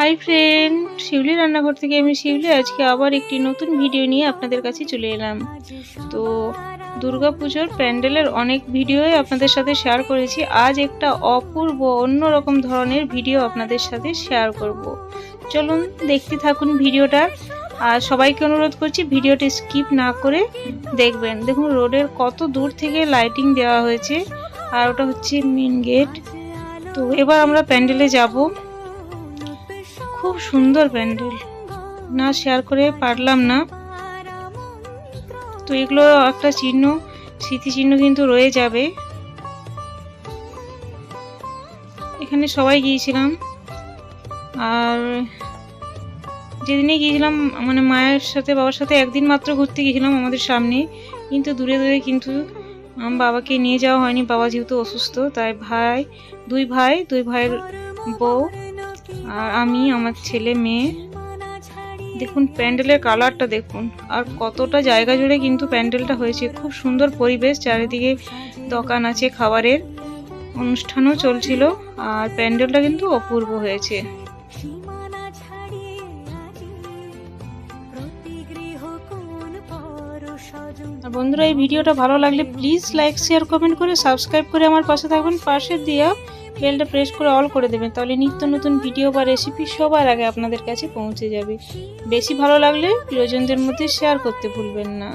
Hi friend শিউলি রান্নাঘর থেকে আমি শিউলি আজকে আবার একটি নতুন ভিডিও নিয়ে আপনাদের কাছে চলে এলাম। তো দুর্গা পুজোর প্যান্ডেলের অনেক ভিডিওই আপনাদের সাথে শেয়ার করেছি। আজ একটা অপূর্ব, অন্যরকম ধরনের ভিডিও আপনাদের সাথে শেয়ার করব। চলুন দেখতে থাকুন ভিডিওটা আর সবাইকে অনুরোধ করছি ভিডিওটা স্কিপ না করে দেখবেন। দেখুন, রোডের কত দূর থেকে লাইটিং দেওয়া হয়েছে। আর ওটা হচ্ছে মেন গেট তো এবার আমরা প্যান্ডেলে যাব। খুব সুন্দর প্যান্ডেল। না শেয়ার করে পারলাম না। তো এগুলো একটা চিহ্ন, স্মৃতিচিহ্ন কিন্তু রয়ে যাবে। এখানে সবাই গিয়েছিলাম। আর যেদিনে গিয়েছিলাম মানে মায়ের সাথে, বাবার সাথে একদিন মাত্র ঘুরতে গিয়েছিলাম আমাদের সামনে। কিন্তু দূরে দূরে কিন্তু বাবাকে নিয়ে যাওয়া হয়নি। বাবা যেহেতু অসুস্থ, তাই ভাই, দুই ভাই, দুই ভাইয়ের বউ আর আমি, আমার ছেলে মেয়ে, দেখুন প্যান্ডেলের কালারটা দেখুন, আর কতটা জায়গা জুড়ে কিন্তু প্যান্ডেলটা হয়েছে। খুব সুন্দর পরিবেশ, চারিদিকে দোকান আছে, খাবারের অনুষ্ঠানও চলছিল, আর প্যান্ডেলটা কিন্তু অপূর্ব হয়েছে। আর বন্ধুরা, এই ভিডিওটা ভালো লাগলে প্লিজ লাইক শেয়ার কমেন্ট করে সাবস্ক্রাইব করে আমার পাশে থাকবেন পাশে দিয়ে বেলটা প্রেস করে অল করে দেবেন, তাহলে নিত্য নতুন ভিডিও বা রেসিপি সবার আগে আপনাদের কাছে পৌঁছে যাবে। বেশি ভালো লাগলে প্রিয়জনদের মধ্যে শেয়ার করতে ভুলবেন না।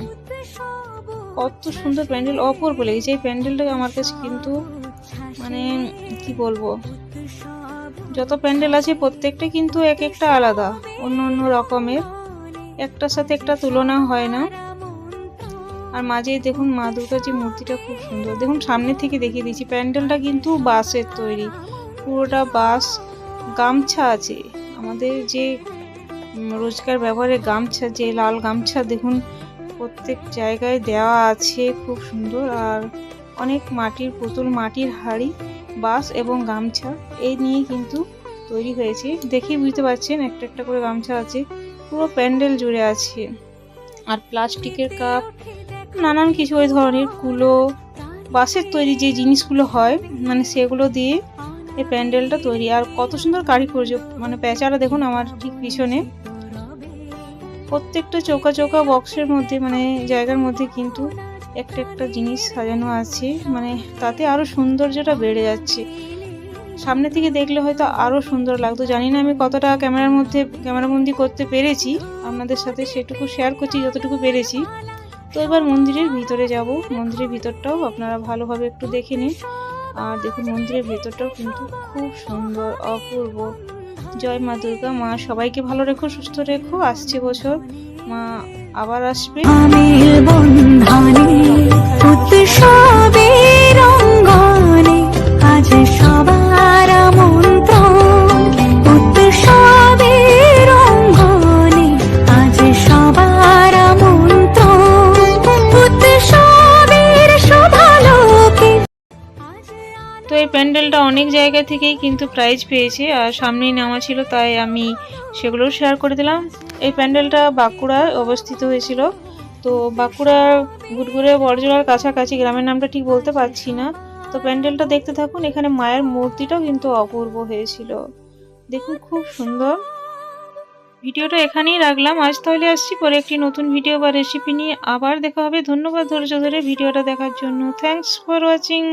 কত সুন্দর প্যান্ডেল, অপূর্ব লেগেছে। এই প্যান্ডেলটা আমার কাছে কিন্তু মানে কি বলব? যত প্যান্ডেল আছে প্রত্যেকটা কিন্তু এক একটা আলাদা, অন্য অন্য রকমের। একটার সাথে একটা তুলনা হয় না। আর মাঝে দেখুন, মা দুর্গার যে মূর্তিটা খুব সুন্দর। দেখুন, সামনে থেকে দেখিয়ে দিচ্ছি, প্যান্ডেলটা কিন্তু বাঁশের তৈরি। পুরোটা বাঁশ, গামছা আছে। আমাদের যে রোজকার ব্যবহারে গামছা, যে লাল গামছা, দেখুন, প্রত্যেক জায়গায় দেওয়া আছে খুব সুন্দর। আর অনেক মাটির পুতুল, মাটির হাড়ি, বাঁশ এবং গামছা, এই নিয়ে কিন্তু তৈরি হয়েছে। দেখেই বুঝতে পারছেন, একটা একটা করে গামছা আছে। পুরো প্যান্ডেল জুড়ে আছে। আর প্লাস্টিকের কাপ নানান কিছু ওই ধরনের কুলো, বাঁশের তৈরি যে জিনিসগুলো হয় মানে সেগুলো দিয়ে এই প্যান্ডেলটা তৈরি। আর কত সুন্দর কারিগর্য মানে প্যাঁচারা দেখুন আমার ঠিক পিছনে। প্রত্যেকটা চৌকা চৌকা বক্সের মধ্যে মানে জায়গার মধ্যে কিন্তু একটা একটা জিনিস সাজানো আছে। মানে তাতে আরও সৌন্দর্যটা বেড়ে যাচ্ছে। সামনে থেকে দেখলে হয়তো আরও সুন্দর লাগতো। জানি না আমি কতটা ক্যামেরার মধ্যে ক্যামেরাবন্দি করতে পেরেছি। আপনাদের সাথে সেটুকু শেয়ার করছি, যতটুকু পেরেছি। তো এবার মন্দিরের ভিতরে যাব। মন্দিরের ভিতরটাও আপনারা ভালোভাবে একটু দেখে নিন। আর দেখুন, মন্দিরের ভেতরটাও কিন্তু খুব সুন্দর, অপূর্ব। জয় মা দুর্গা। মা, সবাইকে ভালো রেখো, সুস্থ রেখো। আসছে বছর। মা আবার আসবে। বন্ধনে রঙ্গনে আজ সবার প্যান্ডেলটা অনেক জায়গা থেকেই কিন্তু প্রাইজ পেয়েছে, আর সামনেই নেওয়া ছিল, তাই আমি সেগুলোও শেয়ার করে দিলাম। এই প্যান্ডেলটা বাঁকুড়ায় অবস্থিত হয়েছিল। তো বাঁকুড়া গুড়গুড়ে বড়জোড়ার কাছাকাছি, গ্রামের নামটা ঠিক বলতে পারছি না। তো প্যান্ডেলটা দেখতে থাকুন, এখানে মায়ের মূর্তিটাও কিন্তু অপূর্ব হয়েছিল। দেখুন, খুব সুন্দর। ভিডিওটা এখানেই রাখলাম। আজ তাহলে আসছি পরে একটি নতুন ভিডিও বা রেসিপি নিয়ে। আবার দেখা হবে। ধন্যবাদ ধৈর্য ধরে ভিডিওটা দেখার জন্য। Thanks for watching